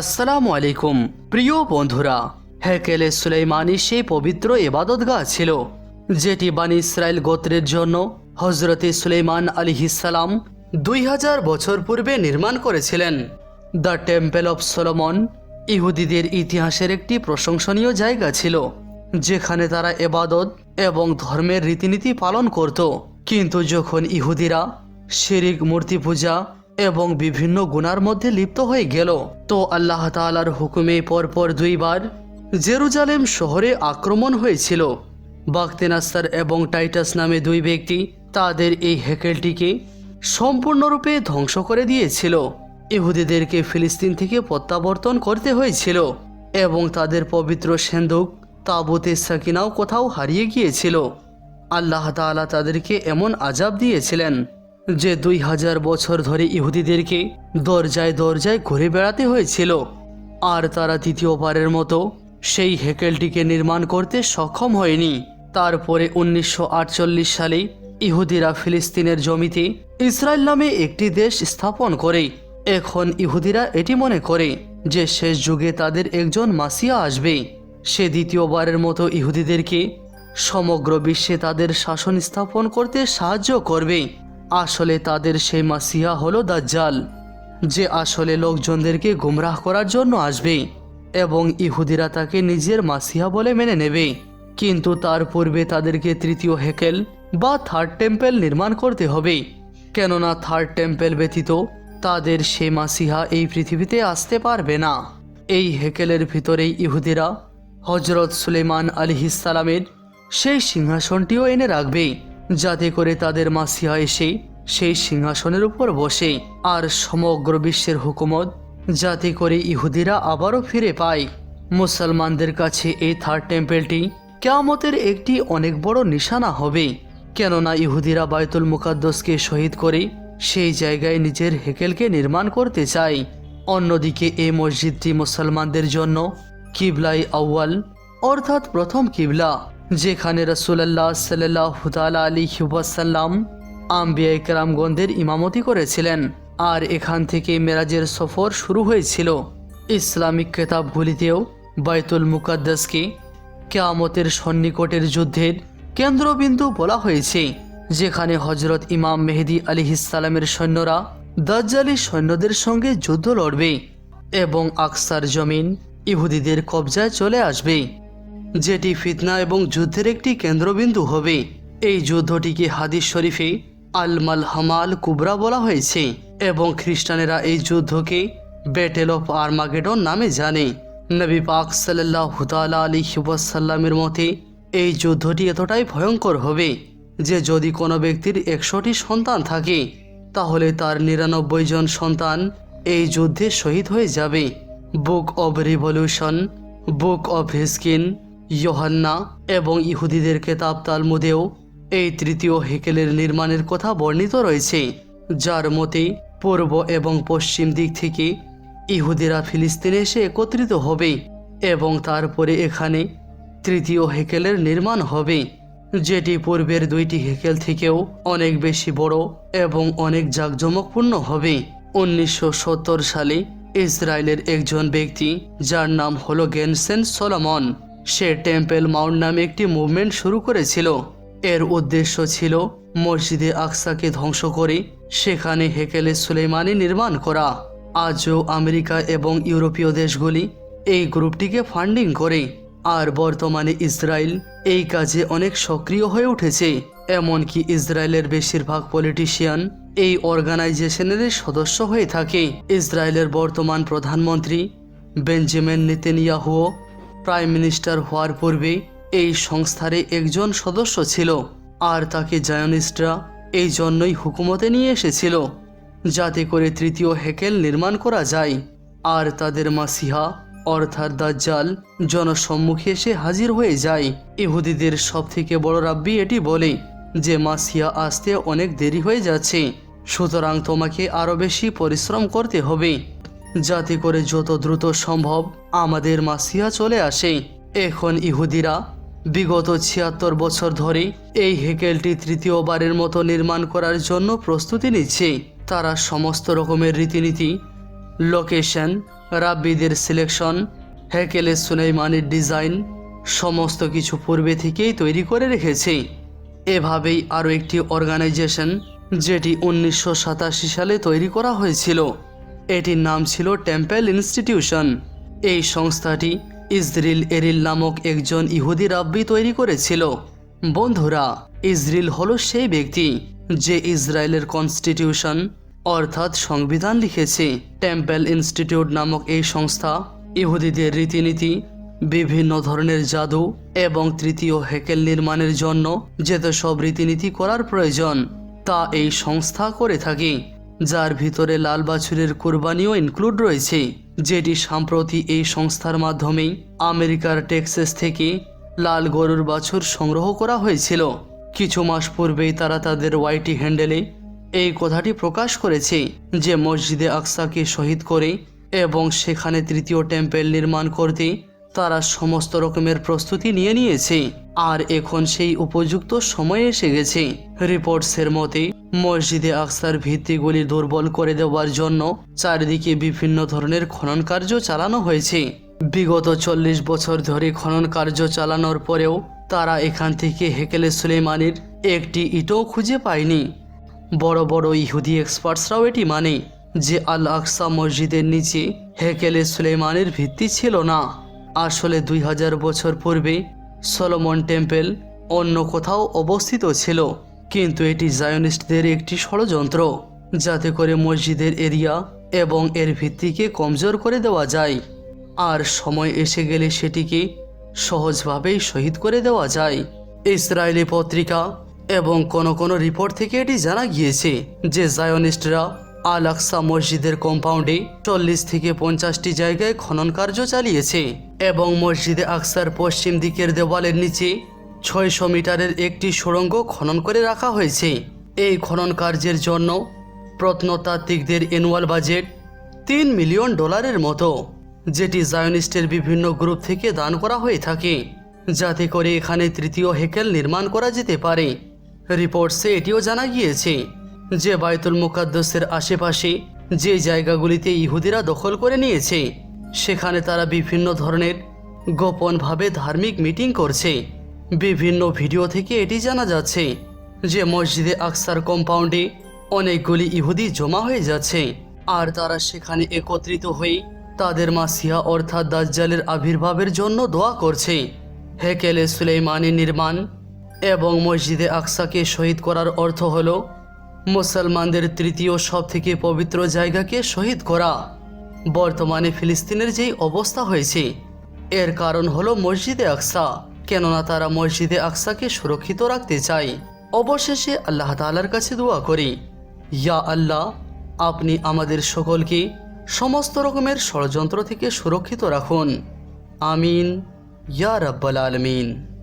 আসসালামু আলাইকুম, প্রিয় বন্ধুরা। হেকেলে সুলাইমানি সেই পবিত্র এবাদতগাহ ছিল, যেটি বানি ইসরায়েল গোত্রের জন্য হজরতে সুলাইমান আলিহিসাল্লাম দুই হাজার বছর পূর্বে নির্মাণ করেছিলেন। দ্য টেম্পল অফ সোলোমন ইহুদিদের ইতিহাসের একটি প্রশংসনীয় জায়গা ছিল, যেখানে তারা এবাদত এবং ধর্মের রীতিনীতি পালন করত। কিন্তু যখন ইহুদিরা শিরিক মূর্তি পূজা এবং বিভিন্ন গুনার মধ্যে লিপ্ত হয়ে গেল। তো আল্লাহ তাআলার হুকুমে পরপর দুইবার জেরুজালেম শহরে আক্রমণ হয়েছিল। বাগতেনাস্তার এবং টাইটাস নামে দুই ব্যক্তি তাদের এই হেকেলটিকে সম্পূর্ণরূপে ধ্বংস করে দিয়েছিল। ইহুদিদেরকে ফিলিস্তিন থেকে প্রত্যাবর্তন করতে হয়েছিল এবং তাদের পবিত্র সেন্দুক, তাবুতে সাকিনাও কোথাও হারিয়ে গিয়েছিল। আল্লাহ তাআলা তাদেরকে এমন আজাব দিয়েছিলেন যে দুই হাজার বছর ধরে ইহুদিদেরকে দরজায় দরজায় ঘুরে বেড়াতে হয়েছিল, আর তারা দ্বিতীয়বারের মতো সেই হেকেলটিকে নির্মাণ করতে সক্ষম হয়নি। তারপরে উনিশশো আটচল্লিশ সালে ইহুদিরা ফিলিস্তিনের জমিতে ইসরায়েল নামে একটি দেশ স্থাপন করে। এখন ইহুদিরা এটি মনে করে যে শেষ যুগে তাদের একজন মাসিয়া আসবে। সে দ্বিতীয়বারের মতো ইহুদিদেরকে সমগ্র বিশ্বে তাদের শাসন স্থাপন করতে সাহায্য করবে। আসলে তাদের সেই মাসিহা হলো দাজ্জাল, যে আসলে লোকজনদেরকে গুমরাহ করার জন্য আসবে এবং ইহুদিরা তাকে নিজের মাসিহা বলে মেনে নেবে। কিন্তু তার পূর্বে তাদেরকে তৃতীয় হেকেল বা থার্ড টেম্পেল নির্মাণ করতে হবে। কেননা থার্ড টেম্পেল ব্যতীত তাদের সে মাসিহা এই পৃথিবীতে আসতে পারবে না। এই হেকেলের ভিতরেই ইহুদিরা হজরত সুলেমান আলিহিসালামের সেই সিংহাসনটিও এনে রাখবে। যাতে করে তাদের মাসিহা এসে সেই সিংহাসনের উপর বসে আর সমগ্র বিশ্বের হুকুমত যাতে করে ইহুদিরা আবারও ফিরে পায়। মুসলমানদের কাছে এই থার্ড টেম্পেলটি কেয়ামতের একটি অনেক বড় নিশানা হবে। কেননা ইহুদিরা বায়তুল মুকাদ্দসকে শহীদ করে সেই জায়গায় নিজের হেকেলকে নির্মাণ করতে চায়। অন্যদিকে এই মসজিদটি মুসলমানদের জন্য কিবলাই আউয়াল, অর্থাৎ প্রথম কিবলা। যেখানে রসুল্লাহ সাল্লাহ আলী ওয়াসাল্লাম আম্বিয়া ইকরামগঞ্জের ইমামতি করেছিলেন। আর এখান থেকে মেরাজের সফর শুরু হয়েছিল। ইসলামিক কেতাবগুলিতেও বাইতুল মুকাদ্দাসকে কেয়ামতের সন্নিকটের যুদ্ধের কেন্দ্রবিন্দু বলা হয়েছে। যেখানে হজরত ইমাম মেহেদি আলিহিসালামের সৈন্যরা দাজ্জালি সৈন্যদের সঙ্গে যুদ্ধ লড়বে এবং আকসার জমিন ইহুদিদের কবজায় চলে আসবে। যেটি ফিতনা এবং যুদ্ধের একটি কেন্দ্রবিন্দু হবে। এই যুদ্ধটিকে হাদিস শরীফে আল মালহামাল কুবরা বলা হয়েছে এবং খ্রিস্টানেরা এই যুদ্ধকে ব্যাটেল অফ আর্মাগেডন নামে জানে। নবী পাক সাল্লাহ হুতালা আলী হিবাসাল্লামের মতে, এই যুদ্ধটি এতটাই ভয়ঙ্কর হবে যে যদি কোনো ব্যক্তির একশোটি সন্তান থাকে, তাহলে তার নিরানব্বই জন সন্তান এই যুদ্ধে শহীদ হয়ে যাবে। Book of revolution, book of হিসকিন ইয়োহান্না এবং ইহুদিদের কেতাব তালমুদেও এই তৃতীয় হেকেলের নির্মাণের কথা বর্ণিত রয়েছে, যার মতে পূর্ব এবং পশ্চিম দিক থেকে ইহুদিরা ফিলিস্তিনে এসে একত্রিত হবে এবং তারপরে এখানে তৃতীয় হেকেলের নির্মাণ হবে, যেটি পূর্বের দুইটি হেকেল থেকেও অনেক বেশি বড় এবং অনেক জাঁকজমকপূর্ণ হবে। উনিশশো সত্তর সালে ইসরায়েলের একজন ব্যক্তি, যার নাম হলো গেনসেন সোলামন সে টেম্পেল মাউন্ট নামে একটি মুভমেন্ট শুরু করেছিল। এর উদ্দেশ্য ছিল মসজিদে আকসাকে ধ্বংস করে সেখানে হেকেলে সুলেমানি নির্মাণ করা। আজও আমেরিকা এবং ইউরোপীয় দেশগুলি এই গ্রুপটিকে ফান্ডিং করে। আর বর্তমানে ইসরায়েল এই কাজে অনেক সক্রিয় হয়ে উঠেছে। এমনকি ইসরায়েলের বেশিরভাগ পলিটিশিয়ান এই অর্গানাইজেশনের সদস্য হয়ে থাকে। ইসরায়েলের বর্তমান প্রধানমন্ত্রী বেঞ্জামিন নেতেনিয়াহুও প্রাইম মিনিস্টার হওয়ার পূর্বে এই সংস্থারে একজন সদস্য ছিল আর তাকে জায়নিস্টরা এই জন্যই হুকুমতে নিয়ে এসেছিল যাতে করে তৃতীয় হেকেল নির্মাণ করা যায়। আর তাদের মাসিহা, অর্থাৎ দাজ্জাল, জনসম্মুখে এসে হাজির হয়ে যায়। ইহুদিদের সব থেকে বড় রাব্বি এটি বলে যে মাসিয়া আসতে অনেক দেরি হয়ে যাচ্ছে, সুতরাং তোমাকে আরও বেশি পরিশ্রম করতে হবে। যাতে করে যত দ্রুত সম্ভব আমাদের মাসিয়া চলে আসে। এখন ইহুদিরা বিগত ছিয়াত্তর বছর ধরে এই হেকেলটি তৃতীয়বারের মতো নির্মাণ করার জন্য প্রস্তুতি নিচ্ছে। তারা সমস্ত রকমের রীতিনীতি লোকেশন রাব্বিদের সিলেকশন হেকেলে সুলাইমানের ডিজাইন সমস্ত কিছু পূর্বে থেকেই তৈরি করে রেখেছে। এভাবেই আরও একটি অর্গানাইজেশন যেটি উনিশশো সাতাশি সালে তৈরি করা হয়েছিল। এটির নাম ছিল টেম্পেল ইনস্টিটিউশন। এই সংস্থাটি ইসরিল এরিল নামক একজন ইহুদি রাব্বি তৈরি করেছিল। বন্ধুরা, ইসরিল হল সেই ব্যক্তি যে ইসরায়েলের কনস্টিটিউশন অর্থাৎ সংবিধান লিখেছে। টেম্পেল ইনস্টিটিউট নামক এই সংস্থা ইহুদিদের রীতিনীতি, বিভিন্ন ধরনের জাদু এবং তৃতীয় হেকেল নির্মাণের জন্য যেত সব রীতিনীতি করার প্রয়োজন। তা এই সংস্থা করে থাকে। যার ভিতরে লাল বাছুরের কোরবানিও ইনক্লুড রয়েছে, যেটি সম্প্রতি এই সংস্থার মাধ্যমেই আমেরিকার টেক্সাস থেকে লাল গরুর বাছুর সংগ্রহ করা হয়েছিল। কিছু মাস পূর্বেই তারা তাদের ওয়াইটি হ্যান্ডেলে এই কথাটি প্রকাশ করেছে যে মসজিদে আকসাকে শহীদ করে এবং সেখানে তৃতীয় টেম্পেল নির্মাণ করতে তারা সমস্ত রকমের প্রস্তুতি নিয়ে নিয়েছে। আর এখন সেই উপযুক্ত সময় এসে গেছে। রিপোর্টসের মতে মসজিদে আকসার ভিত্তিগুলি দুর্বল করে দেওয়ার জন্য চারিদিকে বিভিন্ন ধরনের খনন কার্য চালানো হয়েছে। বিগত চল্লিশ বছর ধরে খনন কার্য চালানোর পরেও তারা এখান থেকে হেকেলে সুলেমানির একটি ইটও খুঁজে পায়নি। বড় বড় ইহুদি এক্সপার্টসরাও এটি মানে যে আল আকসা মসজিদের নিচে হেকেলে সুলেমানের ভিত্তি ছিল না। আসলে দুই হাজার বছর পূর্বে সলোমন টেম্পেল অন্য কোথাও অবস্থিত ছিল। কিন্তু এটি জায়নিস্টদের একটি ষড়যন্ত্র, যাতে করে মসজিদের এরিয়া এবং এর ভিত্তিকে কমজোর করে দেওয়া যায়। আর সময় এসে গেলে সেটিকে সহজভাবেই শহীদ করে দেওয়া যায়। ইসরায়েলি পত্রিকা এবং কোনো কোনো রিপোর্ট থেকে এটি জানা গিয়েছে যে জায়নিস্টরা আল আকসা মসজিদের কম্পাউন্ডে চল্লিশ থেকে পঞ্চাশটি জায়গায় খনন কার্য চালিয়েছে এবং মসজিদে আকসার পশ্চিম দিকের দেওয়ালের নিচে ছয়শো মিটারের একটি সুড়ঙ্গ খনন করে রাখা হয়েছে। এই খনন কার্যের জন্য প্রত্নতাত্ত্বিকদের অ্যানুয়াল বাজেট তিন মিলিয়ন ডলারের মতো, যেটি জায়নিস্টের বিভিন্ন গ্রুপ থেকে দান করা হয়ে থাকে, যাতে করে এখানে তৃতীয় হেকেল নির্মাণ করা যেতে পারে। রিপোর্টসে এটিও জানা গিয়েছে যে বায়তুল মুকাদ্দসের আশেপাশে যে জায়গাগুলিতে ইহুদিরা দখল করে নিয়েছে, সেখানে তারা বিভিন্ন ধরনের গোপনভাবে ধার্মিক মিটিং করছে। বিভিন্ন ভিডিও থেকে এটি জানা যাচ্ছে যে মসজিদে আকসার কম্পাউন্ডে অনেকগুলি ইহুদি জমা হয়ে যাচ্ছে। আর তারা সেখানে একত্রিত হয়ে তাদের মাসিয়া অর্থাৎ দাজ্জালের আবির্ভাবের জন্য দোয়া করছে। হেকেলে সুলেইমানি নির্মাণ এবং মসজিদে আকসাকে শহীদ করার অর্থ হল মুসলমানদের তৃতীয় সব থেকে পবিত্র জায়গাকে শহীদ করা। বর্তমানে ফিলিস্তিনের যেই অবস্থা হয়েছে, এর কারণ হলো মসজিদে আকসা। কেননা তারা মসজিদে আকসাকে সুরক্ষিত রাখতে চায়। অবশেষে আল্লাহ তালার কাছে দোয়া করি, ইয়া আল্লাহ, আপনি আমাদের সকলকে সমস্ত রকমের ষড়যন্ত্র থেকে সুরক্ষিত রাখুন। আমিন, ইয়া রাব্বাল আলমিন।